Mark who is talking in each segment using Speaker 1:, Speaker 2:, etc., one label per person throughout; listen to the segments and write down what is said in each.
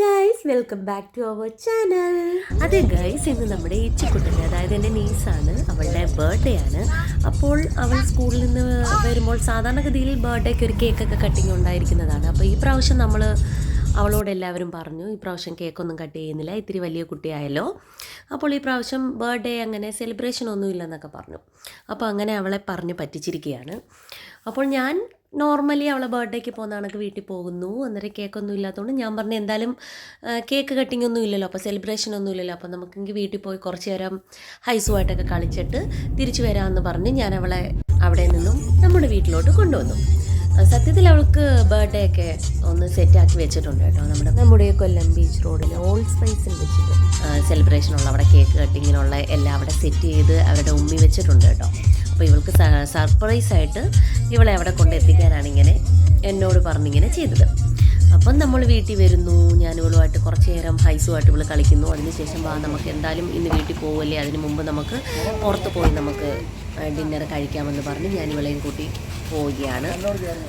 Speaker 1: Guys welcome back to our channel അതെ guys ഇന്ന് നമ്മുടെ ഇച്ചിക്കുട്ടന്റെ അതായത് എന്റെ നീസാണ് അവളുടെ ബർത്ത്ഡേ ആണ്. അപ്പോൾ അവൾ സ്കൂളിൽ നിന്ന് വരുമ്പോൾ സാധാരണഗതിയിൽ ബർത്ത്ഡേക്ക് ഒരു കേക്കൊക്കെ കട്ടിങ് ഉണ്ടായിരിക്കുന്നതാണ്. അപ്പോൾ ഈ പ്രാവശ്യം നമ്മൾ അവളോട് എല്ലാവരും പറഞ്ഞു ഈ പ്രാവശ്യം കേക്കൊന്നും കട്ട് ചെയ്യുന്നില്ല ഇത്തിരി വലിയ കുട്ടിയായല്ലോ. അപ്പോൾ ഈ പ്രാവശ്യം ബർത്ത്ഡേ അങ്ങനെ സെലിബ്രേഷൻ ഒന്നും ഇല്ലെന്നൊക്കെ പറഞ്ഞു. അപ്പോൾ അങ്ങനെ അവളെ പറഞ്ഞ് പറ്റിച്ചിരിക്കുകയാണ്. അപ്പോൾ ഞാൻ നോർമലി അവളെ ബർത്ത്ഡേക്ക് പോകുന്ന കണക്ക് വീട്ടിൽ പോകുന്നു. അന്നേരം കേക്കൊന്നും ഇല്ലാത്തതുകൊണ്ട് ഞാൻ പറഞ്ഞു എന്തായാലും കേക്ക് കട്ടിംഗ് ഒന്നും ഇല്ലല്ലോ. അപ്പോൾ സെലിബ്രേഷൻ ഒന്നും ഇല്ലല്ലോ. അപ്പോൾ നമുക്കെങ്കിൽ വീട്ടിൽ പോയി കുറച്ച് നേരം ഹൈസുമായിട്ടൊക്കെ കളിച്ചിട്ട് തിരിച്ചു വരാമെന്ന് പറഞ്ഞ് ഞാൻ അവളെ അവിടെ നിന്നും നമ്മുടെ വീട്ടിലോട്ട് കൊണ്ടുവന്നു. സത്യത്തിൽ അവൾക്ക് ബർത്ത്ഡേ ഒക്കെ ഒന്ന് സെറ്റാക്കി വെച്ചിട്ടുണ്ട് കേട്ടോ. നമ്മുടെ നമ്മുടെ കൊല്ലം ബീച്ച് റോഡിൽ ഓൾഡ് സ്പൈസിൽ വെച്ചിട്ട് സെലിബ്രേഷനുള്ള അവിടെ കേക്ക് കട്ടിങ്ങിനുള്ള എല്ലാം അവിടെ സെറ്റ് ചെയ്ത് അവരുടെ ഉമ്മി വെച്ചിട്ടുണ്ട് കേട്ടോ. അപ്പോൾ ഇവൾക്ക് സർപ്രൈസ് ആയിട്ട് ഇവളെ അവിടെ കൊണ്ടെത്തിക്കാനാണ് ഇങ്ങനെ എന്നോട് പറഞ്ഞിങ്ങനെ ചെയ്തത്. അപ്പം നമ്മൾ വീട്ടിൽ വരുന്നു ഞാൻ ഇവളുമായിട്ട് കുറച്ച് നേരം ഹൈസുമായിട്ട് ഇവൾ കളിക്കുന്നു. അതിനുശേഷം വാ നമുക്ക് എന്തായാലും ഇന്ന് വീട്ടിൽ പോവല്ലേ? അതിന് മുമ്പ് നമുക്ക് പുറത്ത് പോയി നമുക്ക് ഡിന്നർ കഴിക്കാമെന്ന് പറഞ്ഞ് ഞാൻ ഇവളെയും കൂട്ടി പോവുകയാണ്.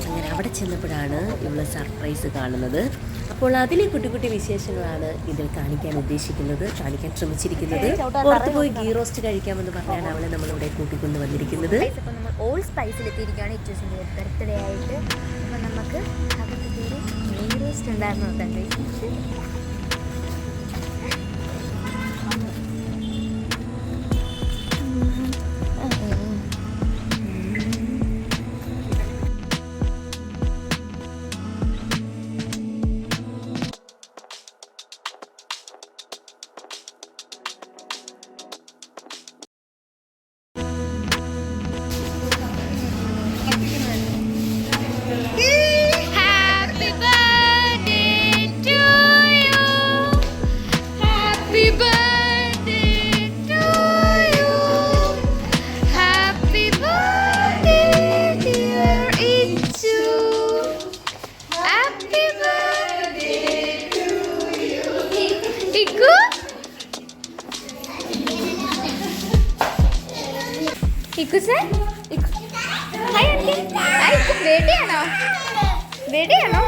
Speaker 1: അങ്ങനെ അവിടെ ചെന്നപ്പോഴാണ് ഇവൾ സർപ്രൈസ് കാണുന്നത്. അപ്പോൾ അതിലെ കുട്ടി കുട്ടി വിശേഷങ്ങളാണ് ഇതിൽ കാണിക്കാൻ ഉദ്ദേശിക്കുന്നത് കാണിക്കാൻ ശ്രമിച്ചിരിക്കുന്നത്. പുറത്ത് പോയി ഗീ റോസ്റ്റ് കഴിക്കാമെന്ന് പറഞ്ഞാണ് അവളെ നമ്മളിവിടെ കൂട്ടിക്കൊണ്ട് വന്നിരിക്കുന്നത്.
Speaker 2: നമ്മൾ ഓൾ സ്പൈസിലെത്തിയിരിക്കുകയാണ് ഇറ്റൂസിന്റെ ബർത്ത്ഡേ ആയിട്ട്. അപ്പോൾ നമുക്ക് അകത്ത് ഗീ റോസ്റ്റ് ഉണ്ടായിരുന്നു. Ikku sir Ikku hi aunty hi ബേട്ടിയാണോ ബേട്ടിയാണോ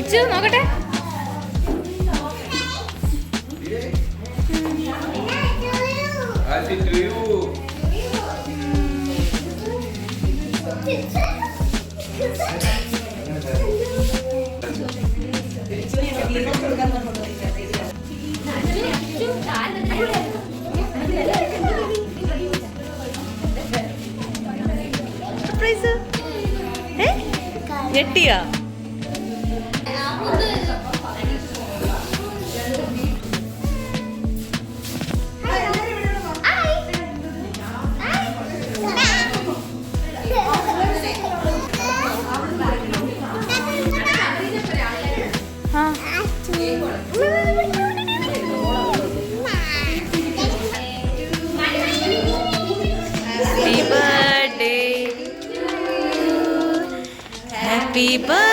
Speaker 2: ഇച്ചു നോക്കട്ടെ.
Speaker 3: Happy to you.
Speaker 1: ഞെട്ടിയാ ഹാപ്പി ബർത്ത്ഡേ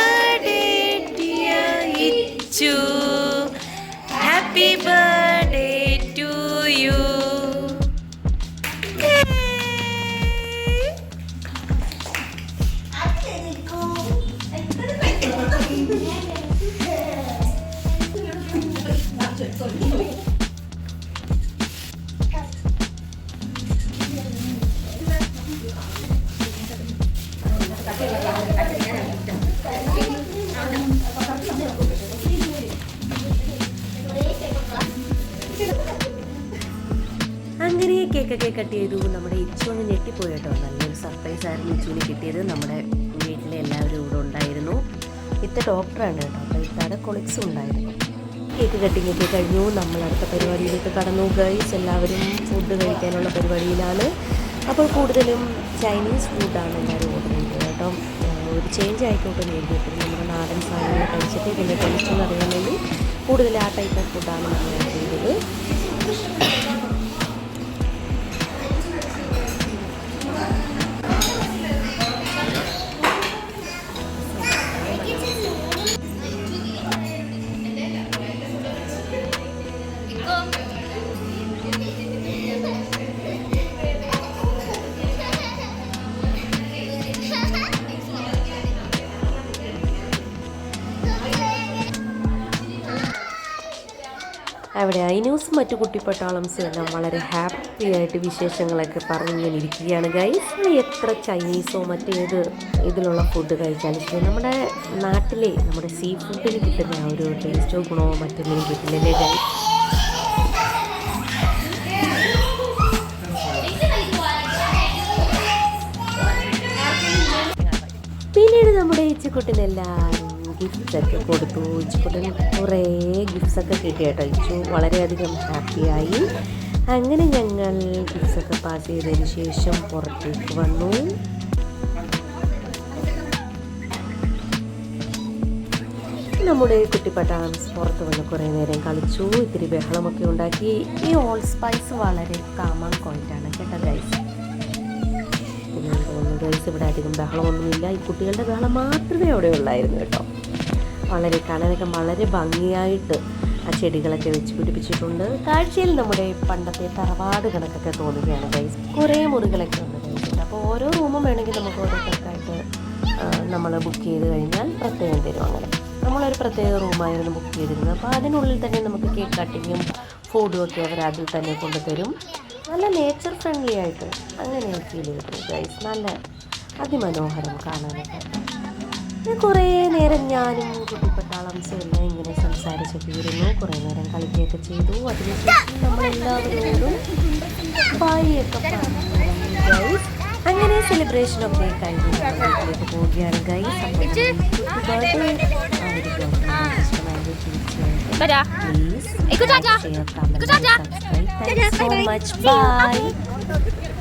Speaker 1: കേക്കൊക്കെ കട്ട് ചെയ്തു. നമ്മുടെ ഇച്ചു അങ്ങ് ഞെട്ടിപ്പോയി കേട്ടോ. നല്ലൊരു സർപ്രൈസ് ആയിരുന്നു ഇച്ചുവിന് കിട്ടിയത്. നമ്മുടെ വീട്ടിലെ എല്ലാവരും ഇവിടെ ഉണ്ടായിരുന്നു. ഇത്ത ഡോക്ടറാണ് കേട്ടോ. അപ്പോൾ ഇത്താടെ കൊളിക്സും ഉണ്ടായിരുന്നു. കേക്ക് കട്ടിങ് ഒക്കെ കഴിഞ്ഞു. നമ്മൾ അടുത്ത പരിപാടിയിലേക്ക് കടന്നു. ഗൈസ് എല്ലാവരും ഫുഡ് കഴിക്കാനുള്ള പരിപാടിയിലാണ്. അപ്പോൾ കൂടുതലും ചൈനീസ് ഫുഡാണ് എല്ലാവരും ഓർഡർ ചെയ്തത് കേട്ടോ. ഒരു ചേഞ്ച് ആയിക്കോട്ടെ എഴുതിയിട്ടുണ്ട് നമ്മുടെ നാടൻ സാധനങ്ങൾ കഴിച്ചിട്ട് ഇതിന്റെ എന്ന് അറിയാൻ വേണ്ടി കൂടുതൽ ആ ടൈപ്പ് ഓഫ് ഫുഡാണ് നമ്മൾ ചെയ്തത്. അവിടെ ന്യൂസ് മറ്റു കുട്ടിപ്പട്ടാളംസും എല്ലാം വളരെ ഹാപ്പി ആയിട്ട് വിശേഷങ്ങളൊക്കെ പറഞ്ഞിങ്ങനെ ഇരിക്കുകയാണ്. ഗൈസ് എത്ര ചൈനീസോ മറ്റേത് ഇതിലുള്ള ഫുഡ് കഴിച്ചാലും ശരി. നമ്മുടെ നാട്ടിലെ നമ്മുടെ സീ ഫുഡിന് കിട്ടുന്ന ആ ഒരു ടേസ്റ്റോ ഗുണമോ മറ്റൊന്നിനും കിട്ടില്ലല്ലേ ഗൈസ് പിന്നീട് നമ്മുടെ ഇച്ചിക്കുട്ടിന് ഒക്കെ കൊടുത്തു. ഇച്ചിക്കുട്ടന് കുറേ ഗിഫ്റ്റ്സ് ഒക്കെ കിട്ടി കേട്ടോ. ഇച്ചു വളരെയധികം ഹാപ്പിയായി. അങ്ങനെ ഞങ്ങൾ ഗിഫ്റ്റ്സ് ഒക്കെ പാസ് ചെയ്തതിന് ശേഷം പുറത്തേക്ക് വന്നു. നമ്മുടെ കുട്ടിപ്പട്ടാളംസ് പുറത്ത് വന്ന് കുറേ നേരം കളിച്ചു. ഇത്തിരി ബഹളമൊക്കെ ഉണ്ടാക്കി. ഈ ഓൾ സ്പൈസ് വളരെ കാമൺ കോയിട്ടാണ് കേട്ടോ ഗൈസ് പിന്നെ എനിക്ക് തോന്നുന്നു ഗൈസ് ഇവിടെ അധികം ബഹളമൊന്നുമില്ല. ഈ കുട്ടികളുടെ ബഹളം മാത്രമേ അവിടെ ഉള്ളായിരുന്നു കേട്ടോ. വളരെ കാണാനൊക്കെ വളരെ ഭംഗിയായിട്ട് ആ ചെടികളൊക്കെ വെച്ച് പിടിപ്പിച്ചിട്ടുണ്ട്. കാഴ്ചയിൽ നമ്മുടെ പണ്ടത്തെ തറവാട് കണക്കൊക്കെ തോന്നുകയാണ് ഗൈസ്. കുറേ മുറികളൊക്കെ ഉണ്ട് ഗൈസ്. അപ്പോൾ ഓരോ റൂമും വേണമെങ്കിൽ നമുക്ക് ഓരോരുത്തർക്കായിട്ട് നമ്മൾ ബുക്ക് ചെയ്ത് കഴിഞ്ഞാൽ പ്രത്യേകം തരും അങ്ങനെ. നമ്മളൊരു പ്രത്യേക റൂമായിരുന്നു ബുക്ക് ചെയ്തിരുന്നത്. അപ്പോൾ അതിനുള്ളിൽ തന്നെ നമുക്ക് കേക്ക് കട്ടിങ്ങും ഫുഡും ഒക്കെ അവർ അതിൽ തന്നെ കൊണ്ടുതരും. നല്ല നേച്ചർ ഫ്രണ്ട്ലി ആയിട്ട് അങ്ങനെ ഫീൽ ചെയ്തു ഗൈസ് നല്ല അതിമനോഹരം കാണാനൊക്കെ. പിന്നെ കുറേ നേരം ഞാനും കുട്ടിപ്പട്ടാളംസും എല്ലാം ഇങ്ങനെ സംസാരിച്ചൊക്കെ ഇരുന്നു കുറേ നേരം കളിക്കുകയൊക്കെ ചെയ്തു. അതിനുശേഷം നമ്മളെല്ലാവരോടും പറഞ്ഞു ഗൈസ് അങ്ങനെ സെലിബ്രേഷൻ ഒക്കെ കഴിഞ്ഞ് പോവുകയാണ് guys
Speaker 2: Ikut Caca.
Speaker 1: Share, comment,
Speaker 2: Ikut Caca.
Speaker 1: and subscribe. Thanks so much. Bye.